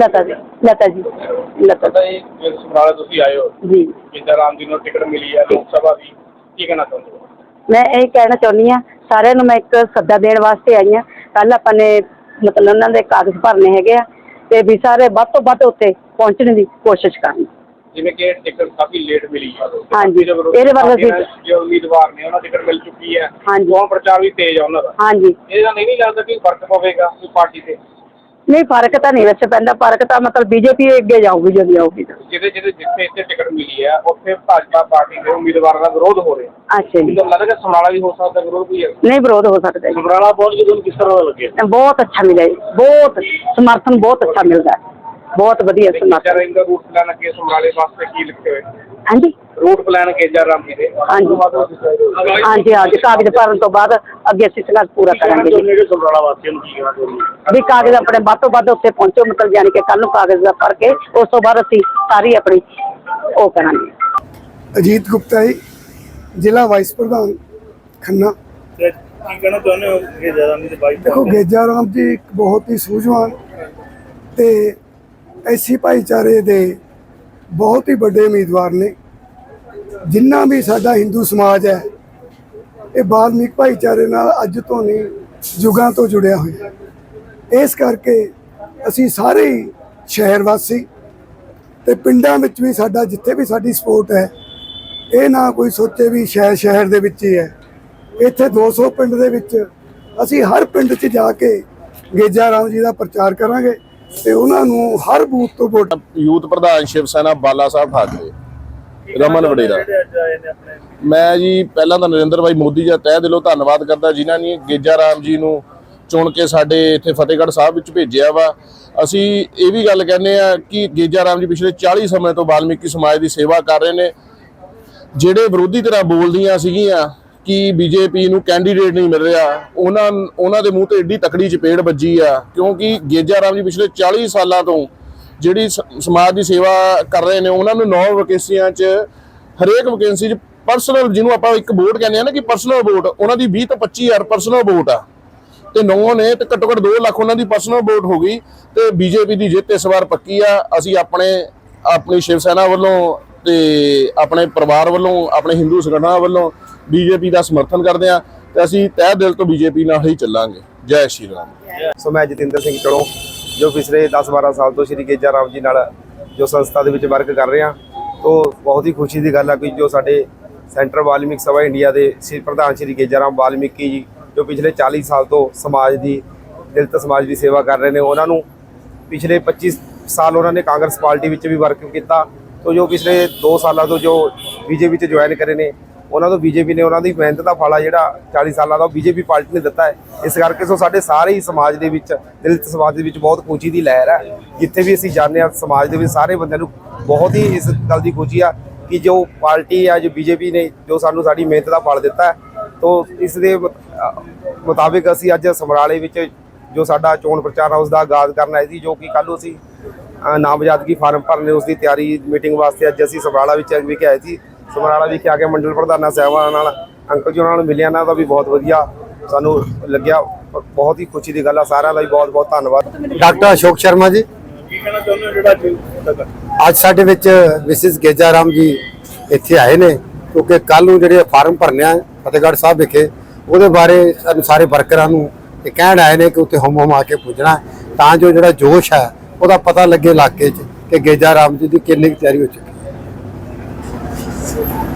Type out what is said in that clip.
ਲਤਾ ਜੀ ਲਤਾ ਜੀ ਲਤਾ ਹੀ ਜੇ ਸਮਰਾਲੇ ਤੁਸੀਂ ਆਏ ਹੋ ਜੀ। ਜਿੱਦਾਂ ਰਾਮ ਜੀ ਨੂੰ ਟਿਕਟ ਮਿਲੀ ਹੈ ਲੋਕ ਸਭਾ ਦੀ ਕੀ ਕਹਿਣਾ ਚਾਹੁੰਦੇ ਹੋ? ਮੈਂ ਇਹ ਕਹਿਣਾ ਚਾਹੁੰਦੀ ਆ ਸਾਰਿਆਂ ਨੂੰ ਮੈਂ ਇੱਕ ਸੱਦਾ ਦੇਣ ਵਾਸਤੇ ਆਈ ਆ ਕੱਲ ਆਪਾਂ ਨੇ ਮਤਲਬ ਉਹਨਾਂ ਦੇ ਕਾਗਜ਼ ਭਰਨੇ ਹੈਗੇ ਆ ਤੇ ਵੀ ਸਾਰੇ ਵੱਧ ਤੋਂ ਵੱਧ ਉੱਤੇ ਪਹੁੰਚਣ ਦੀ ਕੋਸ਼ਿਸ਼ ਕਰਨ। ਜਿਵੇਂ ਕਿ ਟਿਕਟ ਕਾਫੀ ਲੇਟ ਮਿਲੀ ਹੈ ਹਾਂਜੀ, ਇਹਦੇ ਬਾਰੇ ਅਸੀਂ- ਜੋ। ਉਮੀਦਵਾਰ ਨੇ ਉਹਨਾਂ ਟਿਕਟ ਮਿਲ ਚੁੱਕੀ ਹੈ। ਹਾਂਜੀ। ਚੋਣ ਪ੍ਰਚਾਰ ਵੀ ਤੇਜ਼ ਆ ਉਹਨਾਂ ਦਾ। ਹਾਂਜੀ। ਇਹਦੇ ਨਾਲ ਨਹੀਂ ਲੱਗਦਾ ਕਿ ਫ਼ਰਕ ਪਵੇਗਾ ਕੋਈ ਪਾਰਟੀ ਤੇ। ਨਹੀਂ ਫ਼ਰਕ ਤਾਂ ਨਹੀਂ ਵੈਸੇ ਪੈਂਦਾ ਫ਼ਰਕ ਤਾਂ ਮਤਲਬ ਬੀਜੇਪੀ ਅੱਗੇ ਜਾਊਗੀ ਜਦੋਂ ਆਊਗੀ ਤਾਂ। ਜਿਹਦੇ ਜਿਹਦੇ ਜਿੱਥੇ ਇੱਥੇ ਟਿਕਟ ਮਿਲੀ ਹੈ ਉੱਥੇ ਭਾਜਪਾ ਪਾਰਟੀ ਦੇ ਉਮੀਦਵਾਰਾਂ ਦਾ ਵਿਰੋਧ ਹੋ ਰਿਹਾ। ਅੱਛਾ ਜੀ। ਮੈਨੂੰ ਲੱਗਦਾ ਕਿ ਸਮਰਾਲਾ ਵੀ ਹੋ ਸਕਦਾ ਵਿਰੋਧ ਕੋਈ ਹੈ। ਨਹੀਂ ਵਿਰੋਧ ਹੋ ਸਕਦਾ ਜੀ। ਸਮਰਾਲਾ ਪਹੁੰਚ ਕੇ ਤੁਹਾਨੂੰ ਕਿਸ ਤਰ੍ਹਾਂ ਦਾ ਲੱਗਿਆ? ਬਹੁਤ ਅੱਛਾ ਮਿਲਿਆ ਜੀ ਬਹੁਤ ਸਮਰਥਨ ਬਹੁਤ ਅੱਛਾ ਮਿਲਦਾ ਹੈ। ਬਹੁਤ ਵਧੀਆ ਸਮਰਥਨ ਰਾਮ ਦਾ ਰੂਟ ਪਲਾਨ ਅੱਗੇ ਸਮਰਾਲੇ ਵਾਸਤੇ ਕੀ ਲਿਖੇ ਹੋਏ ਹਾਂਜੀ? ਰੂਟ ਪਲਾਨ ਕੇਜਾ ਰਾਮ ਜੀ ਦੇ? ਹਾਂਜੀ। ਹਾਂਜੀ ਹਾਂਜੀ ਕਾਗਜ਼ ਭਰਨ ਤੋਂ ਬਾਅਦ ਅੱਗੇ ਅਸੀਂ ਸੰਘਰਸ਼ ਪੂਰਾ ਕਰਾਂਗੇ। ਜੀ ਸਮਰਾਲਾ ਵਾਸੀਆਂ ਨੂੰ ਕੀ ਕਹਿਣਾ ਚਾਹੁੰਦੇ ਵੀ ਕਾਗਜ਼ ਆਪਣੇ ਵੱਧ ਤੋਂ ਵੱਧ ਉੱਤੇ ਪਹੁੰਚੋ ਮਤਲਬ ਯਾਨੀ ਕਿ ਕੱਲ ਨੂੰ ਕਾਗਜ਼ ਦਾ ਭਰ ਕੇ ਉਸ ਤੋਂ ਬਾਅਦ ਅਸੀਂ ਸਾਰੀ ਆਪਣੀ ਉਹ ਕਰਾਂਗੇ। ਅਜੀਤ ਗੁਪਤਾ ਜੀ ਜ਼ਿਲ੍ਹਾ ਵਾਈਸ ਪ੍ਰਧਾਨ ਖੰਨਾ। ਤੇ ਕੀ ਕਹਿਣਾ ਚਾਹੁੰਦੇ ਹੋ ਕਿ ਜ਼ਿਆਦਾ ਨਹੀਂ ਤੇ ਬਾਈ ਦੇਖੋ ਗੇਜਾ ਰਾਮ ਜੀ ਇੱਕ ਬਹੁਤ ਹੀ ਸੂਝਵਾਨ ਤੇ ਐਸੀ ਭਾਈਚਾਰੇ ਦੇ ਬਹੁਤ ਹੀ ਵੱਡੇ ਉਮੀਦਵਾਰ ਨੇ। ਜਿੰਨਾ ਵੀ ਸਾਡਾ ਹਿੰਦੂ ਸਮਾਜ ਹੈ, ਇਹ ਬਾਲਮੀਕ ਭਾਈਚਾਰੇ ਨਾਲ ਅੱਜ ਤੋਂ ਨਹੀਂ, ਯੁਗਾਂ ਤੋਂ ਜੁੜਿਆ ਹੋਇਆ। ਇਸ ਕਰਕੇ ਅਸੀਂ ਸਾਰੇ ਹੀ ਸ਼ਹਿਰ ਵਾਸੀ ਤੇ ਪਿੰਡਾਂ ਵਿੱਚ ਵੀ ਸਾਡਾ, ਜਿੱਥੇ ਵੀ ਸਾਡੀ ਸਪੋਰਟ ਹੈ, ਇਹ ਨਾ ਕੋਈ ਸੋਚੇ ਵੀ ਸ਼ਹਿਰ ਸ਼ਹਿਰ ਦੇ ਵਿੱਚ ਹੀ ਹੈ। ਇੱਥੇ 200 ਪਿੰਡ ਦੇ ਵਿੱਚ ਅਸੀਂ ਹਰ ਪਿੰਡ 'ਚ ਜਾ ਕੇ ਗੇਜਾ ਰਾਮ ਜੀ ਦਾ ਪ੍ਰਚਾਰ ਕਰਾਂਗੇ। ਤੇ ਉਹਨਾਂ ਨੂੰ ਹਰ ਬੂਥ ਤੋਂ ਵੋਟ ਯੂਥ ਪ੍ਰਧਾਨ ਸ਼ਿਵ ਸੈਨਾ ਬਾਲਾ ਸਾਹਿਬ ਠਾਕਰੇ ਰਮਨ ਵਡੇਰਾ ਮੈਂ ਜੀ ਪਹਿਲਾਂ ਤਾਂ ਨਰਿੰਦਰ ਭਾਈ ਮੋਦੀ ਜੀ ਦਾ ਤਹਿ ਦਿਲੋਂ ਧੰਨਵਾਦ ਕਰਦਾ, ਜਿਨ੍ਹਾਂ ਨੇ ਗੇਜਾ ਰਾਮ ਜੀ ਨੂੰ ਚੁਣ ਕੇ ਸਾਡੇ ਇੱਥੇ ਫਤਿਹਗੜ੍ਹ ਸਾਹਿਬ ਵਿੱਚ ਭੇਜਿਆ ਵਾ। ਅਸੀਂ ਇਹ ਵੀ ਗੱਲ ਕਹਿੰਦੇ ਆ ਕਿ ਗੇਜਾ ਰਾਮ ਜੀ ਪਿਛਲੇ 40 ਸਮੇਂ ਤੋਂ ਵਾਲਮੀਕੀ ਸਮਾਜ ਦੀ ਸੇਵਾ ਕਰ ਰਹੇ ਨੇ। ਜਿਹੜੇ ਵਿਰੋਧੀ ਤਰ੍ਹਾਂ ਬੋਲਦੀਆਂ ਸੀਗੀਆਂ ਕਿ ਬੀਜੇਪੀ ਨੂੰ ਕੈਂਡੀਡੇਟ ਨਹੀਂ ਮਿਲ ਰਿਹਾ। ਉਹਨਾਂ ਉਹਨਾਂ ਦੇ ਮੂੰਹ ਤੇ ਏਡੀ ਤਕੜੀ ਚਪੇੜ ਵੱਜੀ ਆ, ਕਿਉਂਕਿ ਗੇਜਾ ਰਾਮ ਜੀ ਪਿਛਲੇ 40 ਸਾਲਾਂ ਤੋਂ ਜਿਹੜੀ ਸ- ਸਮਾਜ ਦੀ ਸੇਵਾ ਕਰ ਰਹੇ ਨੇ, ਉਹਨਾਂ ਨੂੰ ਨੌ ਵੈਕੈਂਸੀਆਂ 'ਚ, ਹਰੇਕ ਵੈਕੈਂਸੀ 'ਚ ਪਰਸਨਲ ਜਿਹਨੂੰ ਆਪਾਂ ਇੱਕ ਵੋਟ ਕਹਿੰਦੇ ਆ ਨਾ ਕਿ ਪਰਸਨਲ ਵੋਟ ਉਹਨਾਂ ਦੀ 20 ਤੋਂ 25000 ਪਰਸਨਲ ਵੋਟ ਆ। ਤੇ ਨੌ ਨੇ ਤੇ ਘੱਟੋ ਘੱਟ 2 ਲੱਖ ਉਹਨਾਂ ਦੀ ਪਰਸਨਲ ਵੋਟ ਹੋ ਗਈ ਤੇ ਬੀਜੇਪੀ ਦੀ ਜਿੱਤ ਇਸ ਵਾਰ ਪੱਕੀ ਆ। ਅਸੀਂ ਆਪਣੇ, ਆਪਣੀ ਸ਼ਿਵ ਸੈਨਾ ਵੱਲੋਂ ਤੇ ਆਪਣੇ ਪਰਿਵਾਰ ਵੱਲੋਂ, ਆਪਣੇ ਹਿੰਦੂ ਸੰਗਠਨਾਂ ਵੱਲੋਂ ਬੀਜੇਪੀ ਦਾ ਸਮਰਥਨ ਕਰਦੇ ਆ ਤੇ ਅਸੀਂ ਤਹਿ ਦਿਲ ਤੋਂ ਬੀਜੇਪੀ ਨਾਲ ਹੀ ਚੱਲਾਂਗੇ। ਜੈ ਸ਼੍ਰੀ ਰਾਮ। ਸੋ ਮੈਂ ਜਤਿੰਦਰ ਸਿੰਘ ਚੜੋ ਜੋ ਪਿਛਲੇ 10-12 ਸਾਲ ਤੋਂ ਸ਼੍ਰੀ ਗੇਜਾ ਰਾਮ ਜੀ ਨਾਲ ਜੋ ਸੰਸਥਾ ਦੇ ਵਿੱਚ ਵਰਕ ਕਰ ਰਹੇ ਹਾਂ ਤੋਂ ਬਹੁਤ ਹੀ ਖੁਸ਼ੀ ਦੀ ਗੱਲ ਆ ਕਿ ਜੋ ਸਾਡੇ ਸੈਂਟਰ ਵਾਲਮੀਕ ਸਭਾ ਇੰਡੀਆ ਦੇ ਸ੍ਰੀ ਪ੍ਰਧਾਨ ਸ਼੍ਰੀ ਗੇਜਾ ਰਾਮ ਵਾਲਮੀਕੀ ਜੀ, ਜੋ ਪਿਛਲੇ 40 ਸਾਲ ਤੋਂ ਸਮਾਜ ਦੀ ਦਿਲਤ ਸਮਾਜ ਦੀ ਸੇਵਾ ਕਰ ਰਹੇ ਨੇ, ਉਹਨਾਂ ਨੂੰ ਪਿਛਲੇ 25 ਸਾਲ ਉਹਨਾਂ ਨੇ ਕਾਂਗਰਸ ਪਾਰਟੀ ਵਿੱਚ ਵੀ ਵਰਕ ਕੀਤਾ, ਤੋਂ ਜੋ ਪਿਛਲੇ 2 ਸਾਲਾਂ ਤੋਂ ਜੋ ਬੀਜੇਪੀ 'ਚ ਜੁਆਇਨ ਕਰੇ ਨੇ ਉਹਨਾਂ ਤੋਂ ਬੀਜੇਪੀ ਨੇ ਉਹਨਾਂ ਦੀ ਮਿਹਨਤ ਦਾ ਫਲ ਆ ਜਿਹੜਾ 40 ਸਾਲਾਂ ਦਾ ਉਹ ਬੀਜੇਪੀ ਪਾਰਟੀ ਨੇ ਦਿੱਤਾ ਹੈ। ਇਸ ਕਰਕੇ ਸੋ ਸਾਡੇ ਸਾਰੇ ਹੀ ਸਮਾਜ ਦੇ ਵਿੱਚ ਦਲਿਤ ਸਮਾਜ ਦੇ ਵਿੱਚ ਬਹੁਤ ਖੁਸ਼ੀ ਦੀ ਲਹਿਰ ਹੈ। ਜਿੱਥੇ ਵੀ ਅਸੀਂ ਜਾਂਦੇ ਹਾਂ ਸਮਾਜ ਦੇ ਵਿੱਚ ਸਾਰੇ ਬੰਦਿਆਂ ਨੂੰ ਬਹੁਤ ਹੀ ਇਸ ਗੱਲ ਦੀ ਖੁਸ਼ੀ ਆ ਕਿ ਜੋ ਪਾਰਟੀ ਆ ਜੋ ਬੀਜੇਪੀ ਨੇ ਜੋ ਸਾਨੂੰ ਸਾਡੀ ਮਿਹਨਤ ਦਾ ਫਲ ਦਿੱਤਾ ਹੈ। ਇਸ ਦੇ ਮੁਤਾਬਿਕ ਅਸੀਂ ਅੱਜ ਸਮਰਾਲੇ ਵਿੱਚ ਜੋ ਸਾਡਾ ਚੋਣ ਪ੍ਰਚਾਰ ਆ ਉਸ ਦਾ ਆਗਾਜ਼ ਕਰਨ ਆਏ ਸੀ ਜੋ ਕਿ ਕੱਲ੍ਹ ਅਸੀਂ ਅ, ਨਾਮਜ਼ਦਗੀ ਫਾਰਮ ਭਰਨੇ ਉਸ ਦੀ ਤਿਆਰੀ ਮੀਟਿੰਗ ਵਾਸਤੇ ਅੱਜ ਅਸੀਂ ਸਮਰਾਲਾ ਵਿੱਚ ਵਿਖੇ ਆਏ ਸੀ। ਸਮਰਾਲਾ ਵਿਖੇ ਆ ਕੇ ਮੰਡਲ ਪ੍ਰਧਾਨਾਂ ਸਾਹਿਬਾਨਾਂ ਨਾਲ ਅੰਕਲ ਜੀ ਉਹਨਾਂ ਨਾਲ ਮਿਲਿਆ ਨਾ ਦਾ ਵੀ ਬਹੁਤ ਵਧੀਆ ਸਾਨੂੰ ਲੱਗਿਆ ਬਹੁਤ ਹੀ ਖੁਸ਼ੀ ਦੀ ਗੱਲ ਆ ਸਾਰਿਆਂ ਦਾ ਵੀ ਬਹੁਤ ਬਹੁਤ ਧੰਨਵਾਦ। ਡਾਕਟਰ ਅਸ਼ੋਕ ਸ਼ਰਮਾ ਜੀ। ਕੀ ਕਹਿਣਾ ਚਾਹੁੰਦੇ ਹੋ ਜਿਹੜਾ ਅੱਜ ਸਾਡੇ ਵਿੱਚ ਮਿਸਿਸ ਗੇਜਾ ਰਾਮ ਜੀ ਇੱਥੇ ਆਏ ਨੇ ਕਿਉਂਕਿ ਕੱਲ ਨੂੰ ਜਿਹੜੇ ਫਾਰਮ ਭਰਨੇ ਆ ਫਤਿਹਗੜ੍ਹ ਸਾਹਿਬ ਵਿਖੇ ਉਹਦੇ ਬਾਰੇ ਸਾਨੂੰ ਸਾਰੇ ਵਰਕਰਾਂ ਨੂੰ ਇਹ ਕਹਿਣ ਆਏ ਨੇ ਕਿ ਉੱਥੇ ਹਮ ਹਮ ਆ ਕੇ ਪੁੱਜਣਾ ਤਾਂ ਜੋ ਜਿਹੜਾ ਜੋਸ਼ ਹੈ ਉਹਦਾ ਪਤਾ ਲੱਗੇ ਇਲਾਕੇ 'ਚ ਕਿ ਗੇਜਾ ਰਾਮ ਜੀ ਦੀ ਕਿੰਨੀ ਕੁ ਤਿਆਰੀ ਹੋ ਚੁੱਕੀ ਹੈ